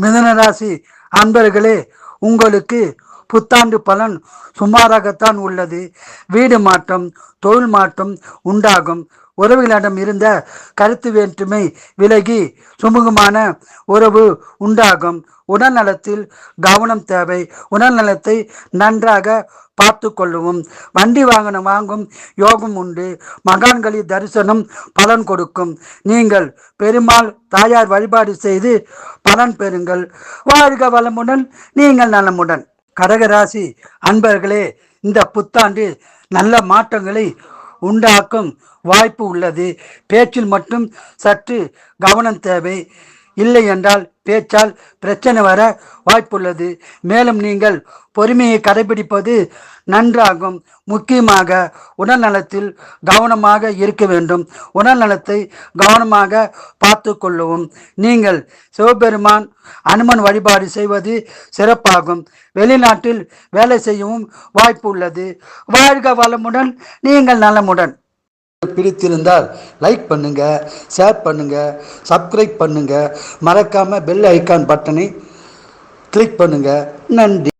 மிதனராசி அன்பர்களே உங்களுக்கு புத்தாண்டு பலன் சுமாராகத்தான் உள்ளது. வீடு மாற்றம் தொழில் மாற்றம் உண்டாகும். உறவுகளிடம் இருந்த கருத்து வேற்றுமை விலகி சுமூகமான உறவு உண்டாகும். உடல்நலத்தில் கவனம் தேவை. உடல்நலத்தை நன்றாக பார்த்து கொள்ளவும் வண்டி வாகனம் வாங்கும் யோகம் உண்டு. மகான்களின் தரிசனம் பலன் கொடுக்கும். நீங்கள் பெருமாள் தாயார் வழிபாடு செய்து பலன் பெறுங்கள். வாழ்க வளமுடன் நீங்கள் நலமுடன். கடகராசி அன்பர்களே இந்த புத்தாண்டு நல்ல மாற்றங்களை உண்டாக்கும் வாய்ப்பு உள்ளது. பேச்சில் மட்டும் சற்று கவனம் தேவை. இல்லை என்றால் பேச்சால் பிரச்சனை வர வாய்ப்புள்ளது. மேலும் நீங்கள் பொறுமையை கடைபிடிப்பது நன்றாகும். முக்கியமாக உடல்நலத்தில் கவனமாக இருக்க வேண்டும். உடல்நலத்தை கவனமாக பார்த்து கொள்ளவும். நீங்கள் சிவபெருமான் அனுமன் வழிபாடு செய்வது சிறப்பாகும். வெளிநாட்டில் வேலை செய்யவும் வாய்ப்பு உள்ளது வாழ்க வளமுடன். நீங்கள் நலமுடன். பிடித்திருந்தால் லைக் பண்ணுங்க ஷேர் பண்ணுங்க சப்ஸ்கிரைப் பண்ணுங்க. மறக்காம பெல் ஐக்கான் பட்டனை கிளிக் பண்ணுங்க. நன்றி.